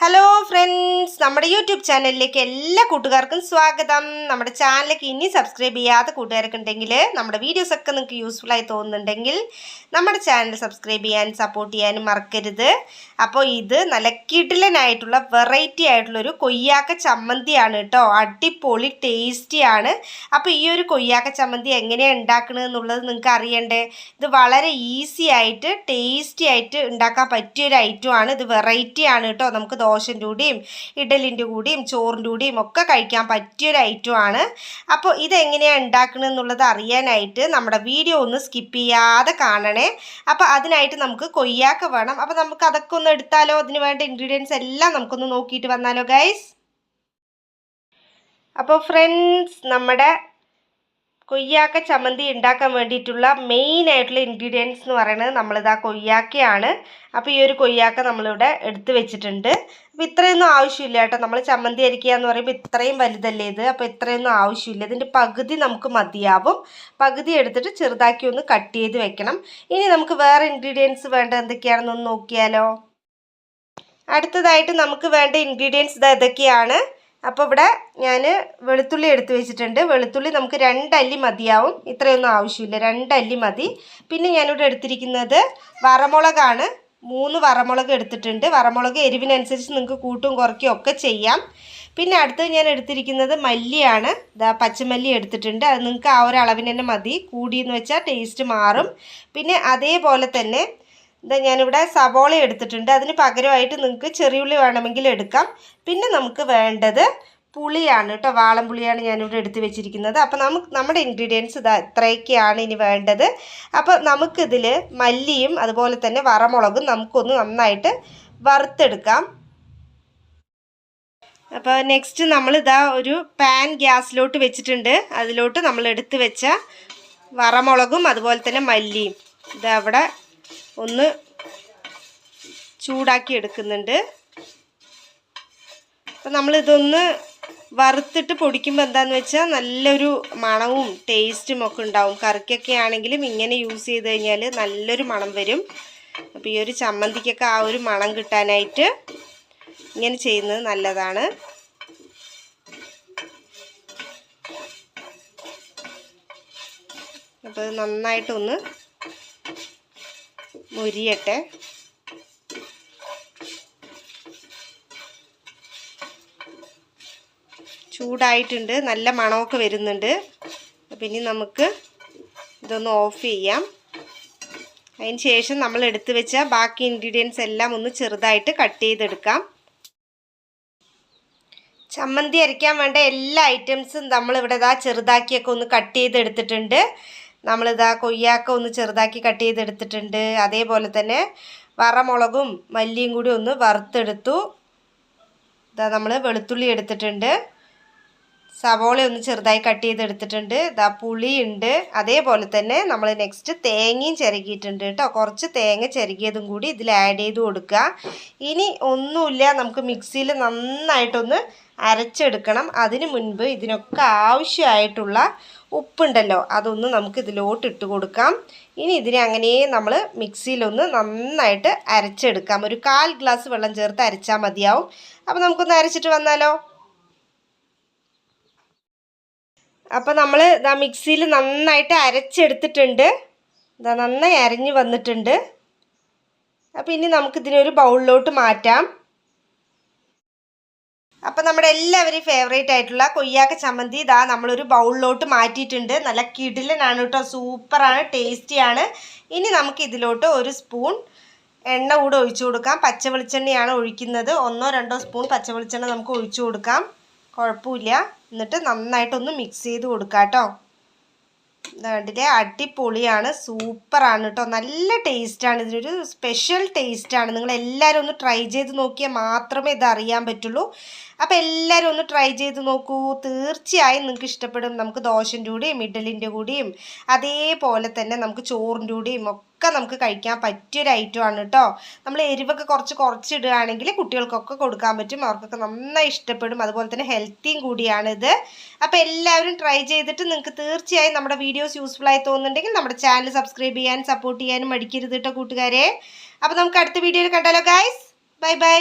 Hello friends നമ്മുടെ YouTube ചാനലിലേക്ക് എല്ലാ കൂട്ടുകാർക്കും സ്വാഗതം. നമ്മുടെ ചാനലിലേക്ക് ഇനി സബ്സ്ക്രൈബ് ചെയ്യാത്ത കൂട്ടുകാർക്കുണ്ടെങ്കിൽ നമ്മുടെ വീഡിയോസൊക്കെ നിങ്ങൾക്ക് യൂസ്ഫുൾ ആയി തോന്നുന്നുണ്ടെങ്കിൽ നമ്മുടെ ചാനൽ സബ്സ്ക്രൈബ് ചെയ്യാനും സപ്പോർട്ട് ചെയ്യാനും മറക്കരുത്. അപ്പോൾ ഇത് നല്ല കിടിലനായിട്ടുള്ള വെറൈറ്റി ആയിട്ടുള്ളൊരു കൊയ്യാക്ക ചമ്മന്തിയാണ് കേട്ടോ. അടിപൊളി ടേസ്റ്റിയാണ് അപ്പോൾ ഈ ഒരു കൊയ്യാക്ക ചമ്മന്തി എങ്ങനെയാണ് ഉണ്ടാക്കുന്നത് എന്നുള്ളത് നിങ്ങൾക്ക് അറിയണ്ടേ? ഇത് വളരെ ഈസി ആയിട്ട് ടേസ്റ്റി ആയിട്ട് ഉണ്ടാക്കാൻ പറ്റിയൊരു ഐറ്റമാണ് ഇത് വെറൈറ്റി ആണ് കേട്ടോ. നമുക്ക് ദോശന്റെ കൂടിയും ഇഡലിന്റെ കൂടിയും ചോറിന്റെ കൂടിയും ഒക്കെ കഴിക്കാൻ പറ്റിയൊരു ഐറ്റമാണ്. അപ്പോൾ ഇതെങ്ങനെയാണ് ഉണ്ടാക്കുന്നത് എന്നുള്ളത് അറിയാനായിട്ട് നമ്മുടെ വീഡിയോ ഒന്ന് സ്കിപ്പ് ചെയ്യാതെ കാണണേ. അപ്പോൾ അതിനായിട്ട് നമുക്ക് കൊയ്യാക്ക വേണം. അപ്പോൾ നമുക്ക് അതൊക്കെ ഒന്ന് എടുത്താലോ? അതിന് വേണ്ട ഇൻഗ്രീഡിയൻസ് എല്ലാം നമുക്കൊന്ന് നോക്കിയിട്ട് വന്നാലോ ഗൈസ് അപ്പോൾ ഫ്രണ്ട്സ് നമ്മുടെ കൊയ്യാക്ക ചമ്മന്തി ഉണ്ടാക്കാൻ വേണ്ടിയിട്ടുള്ള മെയിൻ ആയിട്ടുള്ള ഇൻഗ്രീഡിയൻസ് എന്ന് പറയുന്നത് നമ്മളിതാ കൊയ്യാക്കയാണ്. അപ്പോൾ ഈ ഒരു കൊയ്യാക്ക നമ്മളിവിടെ എടുത്തു വെച്ചിട്ടുണ്ട്. അപ്പോൾ ഇത്രയൊന്നും ആവശ്യമില്ല കേട്ടോ. നമ്മൾ ചമ്മന്തി അരിക്കുക എന്ന് പറയുമ്പോൾ ഇത്രയും വലുതല്ലേ ഇത്? അപ്പോൾ ഇത്രയൊന്നും ആവശ്യമില്ല. ഇതിന്റെ പകുതി നമുക്ക് മതിയാവും. പകുതി എടുത്തിട്ട് ചെറുതാക്കി ഒന്ന് കട്ട് ചെയ്ത് വെക്കണം. ഇനി നമുക്ക് വേറെ ഇൻഗ്രീഡിയൻസ് വേണ്ട എന്തൊക്കെയാണെന്നൊന്ന് നോക്കിയാലോ. അടുത്തതായിട്ട് നമുക്ക് വേണ്ട ഇൻഗ്രീഡിയൻസ് ഇത് ഇതൊക്കെയാണ് അപ്പോൾ ഇവിടെ ഞാൻ വെളുത്തുള്ളി എടുത്തു വെച്ചിട്ടുണ്ട്. വെളുത്തുള്ളി നമുക്ക് രണ്ടല്ലി മതിയാവും. ഇത്രയൊന്നും ആവശ്യമില്ല. രണ്ടല്ലി മതി. പിന്നെ ഞാനിവിടെ എടുത്തിരിക്കുന്നത് വറമുളകാണ്. മൂന്ന് വറമുളക് എടുത്തിട്ടുണ്ട്. വറമുളക് എരിവിനനുസരിച്ച് നിങ്ങൾക്ക് കൂട്ടും കുറയ്ക്കും ഒക്കെ ചെയ്യാം. പിന്നെ അടുത്ത് ഞാൻ എടുത്തിരിക്കുന്നത് മല്ലിയാണ്. ഇതാ പച്ചമല്ലി എടുത്തിട്ടുണ്ട്. അത് നിങ്ങൾക്ക് ആ ഒരു തന്നെ മതി. കൂടിയെന്ന് വെച്ചാൽ ടേസ്റ്റ് മാറും. പിന്നെ അതേപോലെ തന്നെ ഇതാ ഞാനിവിടെ സവോള എടുത്തിട്ടുണ്ട്. അതിന് പകരമായിട്ട് നിങ്ങൾക്ക് ചെറിയുള്ളി വേണമെങ്കിൽ എടുക്കാം. പിന്നെ നമുക്ക് വേണ്ടത് പുളിയാണ് കേട്ടോ. വാളംപുളിയാണ് ഞാനിവിടെ എടുത്ത് വെച്ചിരിക്കുന്നത്. അപ്പോൾ നമുക്ക് നമ്മുടെ ഇൻഗ്രീഡിയൻസ് ഇതാ ഇത്രയൊക്കെയാണ് ഇനി വേണ്ടത്. അപ്പോൾ നമുക്കിതിൽ മല്ലിയും അതുപോലെ തന്നെ വറമുളകും നമുക്കൊന്ന് നന്നായിട്ട് വറുത്തെടുക്കാം. അപ്പോൾ നെക്സ്റ്റ് നമ്മളിതാ ഒരു പാൻ ഗ്യാസിലോട്ട് വെച്ചിട്ടുണ്ട്. അതിലോട്ട് നമ്മൾ എടുത്ത് വെച്ച വറമുളകും അതുപോലെ തന്നെ മല്ലിയും. ഇതാ അവിടെ ഒന്ന് ചൂടാക്കി എടുക്കുന്നുണ്ട്. അപ്പം നമ്മളിതൊന്ന് വറുത്തിട്ട് പൊടിക്കുമ്പോൾ എന്താണെന്ന് വെച്ചാൽ നല്ലൊരു മണവും ടേസ്റ്റും ഒക്കെ ഉണ്ടാവും. കറിക്കൊക്കെ ആണെങ്കിലും ഇങ്ങനെ യൂസ് ചെയ്ത് കഴിഞ്ഞാൽ നല്ലൊരു മണം വരും. അപ്പോൾ ഈ ഒരു ചമ്മന്തിക്കൊക്കെ ആ ഒരു മണം കിട്ടാനായിട്ട് ഇങ്ങനെ ചെയ്യുന്നത് നല്ലതാണ്. അപ്പോൾ നന്നായിട്ടൊന്ന് മുരിയട്ടെ. ചൂടായിട്ടുണ്ട്. നല്ല മണമൊക്കെ വരുന്നുണ്ട്. ഇനി നമുക്ക് ഇതൊന്ന് ഓഫ് ചെയ്യാം. അതിന് ശേഷം നമ്മൾ എടുത്തു വെച്ച ബാക്കി ഇൻഗ്രീഡിയൻസ് എല്ലാം ഒന്ന് ചെറുതായിട്ട് കട്ട് ചെയ്തെടുക്കാം. ചമ്മന്തി അരയ്ക്കാൻ വേണ്ട എല്ലാ ഐറ്റംസും നമ്മളിവിടെ ഇതാ ചെറുതാക്കിയൊക്കെ ഒന്ന് കട്ട് ചെയ്തെടുത്തിട്ടുണ്ട്. നമ്മളിതാ കൊയ്യാക്ക ഒന്ന് ചെറുതാക്കി കട്ട് ചെയ്തെടുത്തിട്ടുണ്ട്. അതേപോലെ തന്നെ വറമുളകും മല്ലിയും കൂടി ഒന്ന് വറുത്തെടുത്തു. ഇതാ നമ്മൾ വെളുത്തുള്ളി എടുത്തിട്ടുണ്ട്. സവോള ഒന്ന് ചെറുതായി കട്ട് ചെയ്തെടുത്തിട്ടുണ്ട്. ഇതാ പുളിയുണ്ട്. അതേപോലെ തന്നെ നമ്മൾ നെക്സ്റ്റ് തേങ്ങയും ചിരകിയിട്ടുണ്ട് കേട്ടോ. കുറച്ച് തേങ്ങ ചിരകിയതും കൂടി ഇതിൽ ആഡ് ചെയ്ത് കൊടുക്കുക. ഇനി ഒന്നുമില്ല നമുക്ക് മിക്സിയിൽ നന്നായിട്ടൊന്ന് അരച്ചെടുക്കണം. അതിന് മുൻപ് ഇതിനൊക്കെ ആവശ്യമായിട്ടുള്ള ഉപ്പുണ്ടല്ലോ അതൊന്ന് നമുക്ക് ഇതിലോട്ട് ഇട്ട് കൊടുക്കാം. ഇനി ഇതിനെ അങ്ങനെ നമ്മൾ മിക്സിയിലൊന്ന് നന്നായിട്ട് അരച്ചെടുക്കാം. ഒരു കാൽ ഗ്ലാസ് വെള്ളം ചേർത്ത് അരച്ചാൽ മതിയാവും. അപ്പോൾ നമുക്കൊന്ന് അരച്ചിട്ട് വന്നാലോ? അപ്പോൾ നമ്മൾ ഇതാ മിക്സിയിൽ നന്നായിട്ട് അരച്ചെടുത്തിട്ടുണ്ട്. ഇതാ നന്നായി അരഞ്ഞ് വന്നിട്ടുണ്ട്. അപ്പോൾ ഇനി നമുക്കിതിനൊരു ബൗളിലോട്ട് മാറ്റാം. അപ്പം നമ്മുടെ എല്ലാവരും ഫേവറേറ്റ് ആയിട്ടുള്ള കൊയ്യാക്ക ചമ്മന്തി ഇതാ നമ്മളൊരു ബൗളിലോട്ട് മാറ്റിയിട്ടുണ്ട്. നല്ല കിടിലനാണ് കേട്ടോ. സൂപ്പറാണ് ടേസ്റ്റിയാണ്. ഇനി നമുക്ക് ഇതിലോട്ട് ഒരു സ്പൂൺ എണ്ണ കൂടെ ഒഴിച്ചു കൊടുക്കാം. പച്ച വെളിച്ചെണ്ണയാണ് ഒഴിക്കുന്നത്. ഒന്നോ രണ്ടോ സ്പൂൺ പച്ച വെളിച്ചെണ്ണ നമുക്ക് ഒഴിച്ചു കൊടുക്കാം. കുഴപ്പമില്ല. എന്നിട്ട് നന്നായിട്ടൊന്ന് മിക്സ് ചെയ്ത് കൊടുക്കാം കേട്ടോ. കണ്ടില്ലേ? അടിപൊളിയാണ്. സൂപ്പറാണ് കേട്ടോ. നല്ല ടേസ്റ്റാണ്. ഇതിനൊരു സ്പെഷ്യൽ ടേസ്റ്റാണ്. നിങ്ങൾ എല്ലാവരും ഒന്ന് ട്രൈ ചെയ്ത് നോക്കിയാൽ മാത്രമേ ഇത് അറിയാൻ പറ്റുള്ളൂ. അപ്പോൾ എല്ലാവരും ഒന്ന് ട്രൈ ചെയ്ത് നോക്കൂ. തീർച്ചയായും നിങ്ങൾക്ക് ഇഷ്ടപ്പെടും. നമുക്ക് ദോശന്റെ കൂടെയും ഇഡലിന്റെ കൂടെയും അതേപോലെ തന്നെ നമുക്ക് ചോറിന്റെ കൂടെയും ഒക്കെ നമുക്ക് കഴിക്കാൻ പറ്റിയൊരു ഐറ്റമാണ് കേട്ടോ നമ്മൾ എരിവൊക്കെ കുറച്ച് കുറച്ചിടുകയാണെങ്കിൽ കുട്ടികൾക്കൊക്കെ കൊടുക്കാൻ പറ്റും. അവർക്കൊക്കെ നന്നായി ഇഷ്ടപ്പെടും. അതുപോലെ തന്നെ ഹെൽത്തിയും കൂടിയാണിത് അപ്പോൾ എല്ലാവരും ട്രൈ ചെയ്തിട്ട് നിങ്ങൾക്ക് തീർച്ചയായും നമ്മുടെ വീഡിയോസ് യൂസ്ഫുൾ ആയി തോന്നുന്നുണ്ടെങ്കിൽ നമ്മുടെ ചാനൽ സബ്സ്ക്രൈബ് ചെയ്യാനും സപ്പോർട്ട് ചെയ്യാനും മടിക്കരുത് കേട്ടോ കൂട്ടുകാരെ. അപ്പോൾ നമുക്ക് അടുത്ത വീഡിയോയിൽ കണ്ടാലോ ഗായ്സ് ബൈ ബൈ